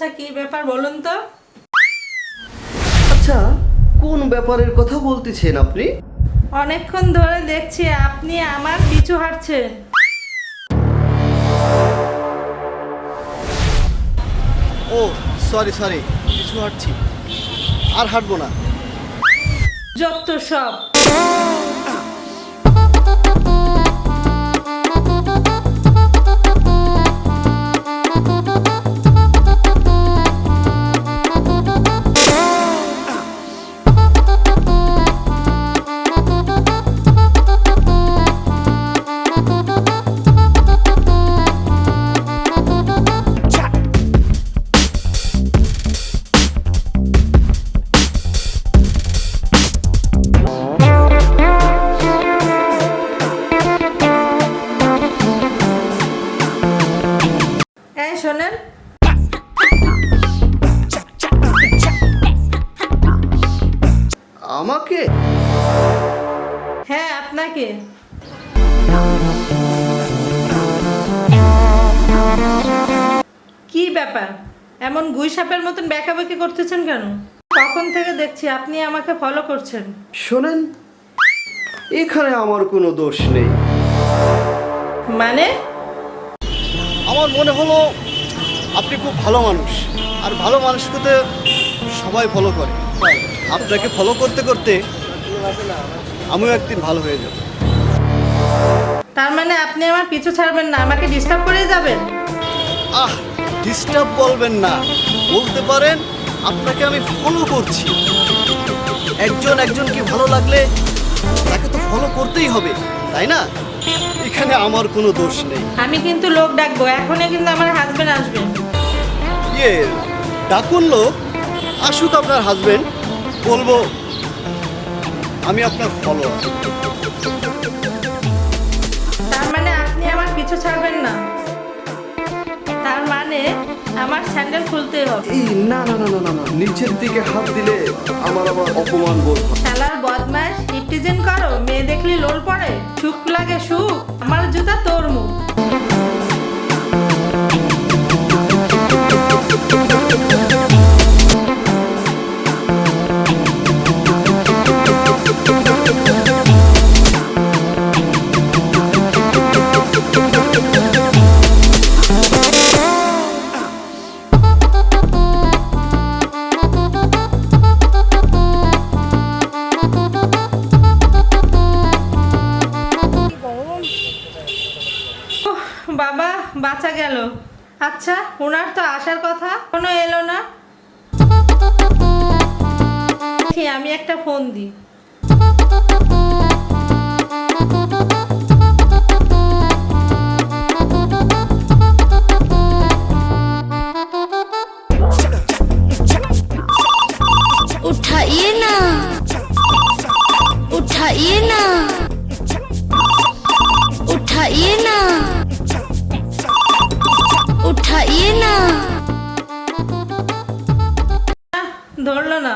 ব্যাপার বলুন তো? আচ্ছা কোন ব্যাপারের কথা বলতেছেন আপনি? অনেকক্ষণ ধরে দেখছি আপনি আমার পিছু হাঁটছেন। ও সরি সরি কিছু হাঁটছি। আর হাঁটবো না। যত সব। আপনাকে কি ব্যাপার? এমন গুই সাপের মতন বেঁকাবেকি করতেছেন কেন? কখন থেকে দেখছি আপনি আমাকে ফলো করছেন? শোনেন এখানে আমার কোনো দোষ নেই। মানে? আমার মনে হলো আপনি খুব ভালো মানুষ আর ভালো মানুষকে তো সবাই ফলো করে। আপনাকে ফলো করতে করতে আমিও একদিন ভালো হয়ে যাব। তার মানে আপনি আমার পিছু ছাড়বেন না আমাকে ডিস্টার্ব করে যাবেন? আহ ডিস্টার্ব বলবেন না। বলতে পারেন আপনাকে আমি ফলো করছি। একজন একজনকে ভালো লাগলে তাকে তো ফলো করতেই হবে তাই না? এখানে আমার কোনো দোষ নেই। আমি কিন্তু লোক ডাকবো এখনই কিন্তু আমার হাজবেন্ড আসবে ইয়ে ডাকুন লোক আসুক আপনার হাজবেন্ড বলব আমি আপনার ফলো পিছু ছাড়বেন না। তার মানে আমার স্যান্ডেল খুলতে হবে। এই না না না না না না। নিচের দিকে হাত দিলে আমার আবার অপমান বোধ হয়। শালার বদমাস ইপটিজেন করো মেয়ে দেখলি লোল পড়ে সুখ লাগে সুখ। আমার জুতা তোর মুখ। উহ, বাঁচা গেল আচ্ছা ওনার তো আসার কথা কোনো এলো না ঠিক, আমি একটা ফোন দিই उठाइए ना उठाइए ना उठाइए ना उठाइए ना আহ, ধরলো না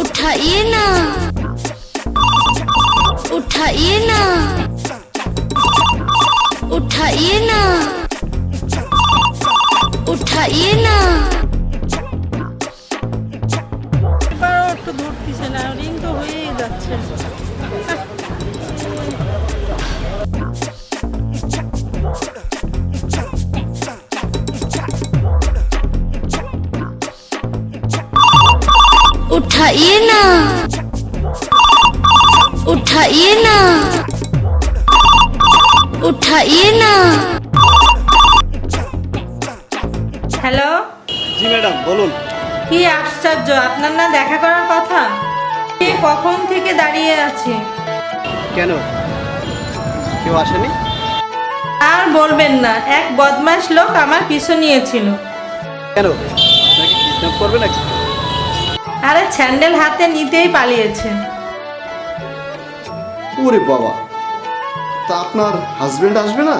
उठाइए ना उठाइए ना उठाइए ना उठाइए ना একটু ধরতেছে না রিং তো হয়েই যাচ্ছে उठाइए ना उठाइए ना उठाइए ना হ্যালো জি ম্যাডাম বলুন কি আশ্চর্য আপনার না দেখা করার কথা? সে কখন থেকে দাঁড়িয়ে আছে? কেন? কেউ আসেনি? আর বলবেন না এক বদমাস লোক আমার পিছু নিয়েছিল। কেন? কিডন্যাপ করবে নাকি? আরে স্যান্ডেল হাতে নিতেই পালিয়েছে। ওরে বাবা তা আপনার হাজবেন্ড আসবে না?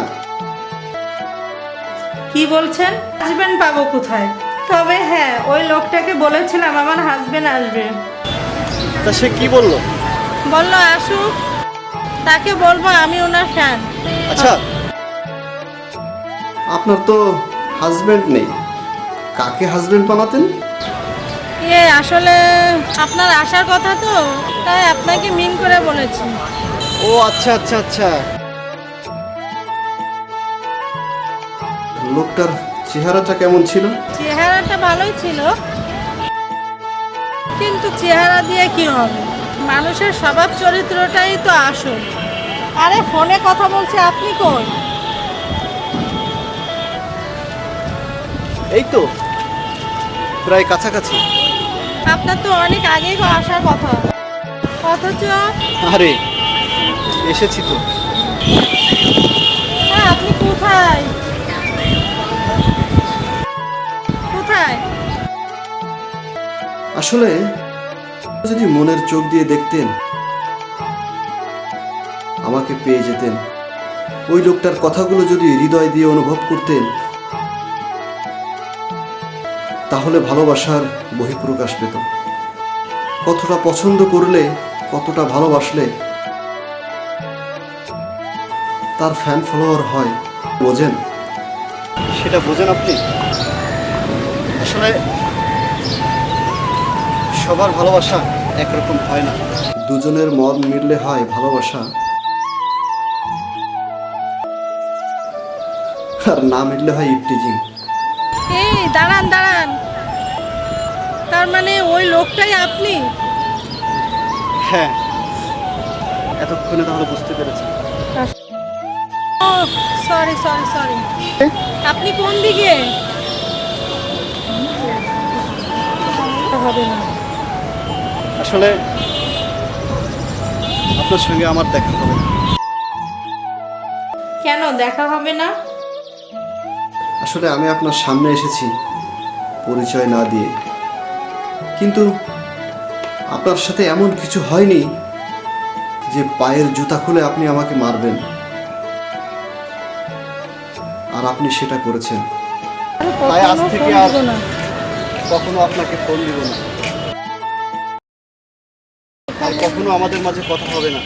কি বলছেন? হাজবেন্ড পাবো কোথায়? তবে হ্যাঁ ওই লোকটাকে বলেছিলাম আমার হাজবেন্ড আসবে। তা সে কি বলল? বলল আসুক তাকে বলব আমি ওনার ফ্যান আচ্ছা। আপনার তো হাজবেন্ড নেই। কাকে হাজবেন্ড বানাতেন? এ আসলে আপনার আসার কথা তো তাই আপনাকে মিন করে বলেছি। ও আচ্ছা আচ্ছা আচ্ছা। লোকটার চেহারাটা কেমন ছিল? চেহারাটা ভালোই ছিল। কিন্তু চেহারা দিয়ে কি হবে? মানুষের স্বভাব চরিত্রটাই তো আসল। আরে ফোনে কথা বলছে আপনি কই? এই তো প্রায় কাছাকাছি। আপনার তো অনেক আগেই আসার কথা। অথচ আরে এসেছি তো। হ্যাঁ আপনি কোথায়? কোথায়? আসলে যদি মনের চোখ দিয়ে দেখতেন আমাকে পেয়ে যেতেন। ওই লোকটার কথাগুলো যদি হৃদয় দিয়ে অনুভব করতেন তাহলে ভালোবাসার বহিঃপ্রকাশ পেত। কতটা পছন্দ করলে কতটা ভালোবাসলে তার ফ্যান ফলোয়ার হয় বোঝেন? সেটা বোঝেন আপনি? আসলে সবার ভালোবাসা একরকম হয় না। দুজনের মন মিললে হয় ভালোবাসা। আর না মিললে হয় ইপটিজিং এই দাঁড়ান দাঁড়ান। তার মানে ওই লোকটাই আপনি? হ্যাঁ। এতক্ষণে তাহলে বুঝতে পেরেছি। ও সরি সরি সরি আপনি কোন দিকে? হবে না। আসলে আপনার সঙ্গে আমার দেখা হবে। কেন দেখা হবে না? আসলে আমি আপনার সামনে এসেছি পরিচয় না দিয়ে। কিন্তু আপনার সাথে এমন কিছু হয়নি যে পায়ের জুতা খুলে আপনি আমাকে মারবেন। আর আপনি সেটা করেছেন। তাই আজ থেকে আর- না। কখনো আপনাকে ফোন দিব না। আর কখনো আমাদের মাঝে কথা হবে না।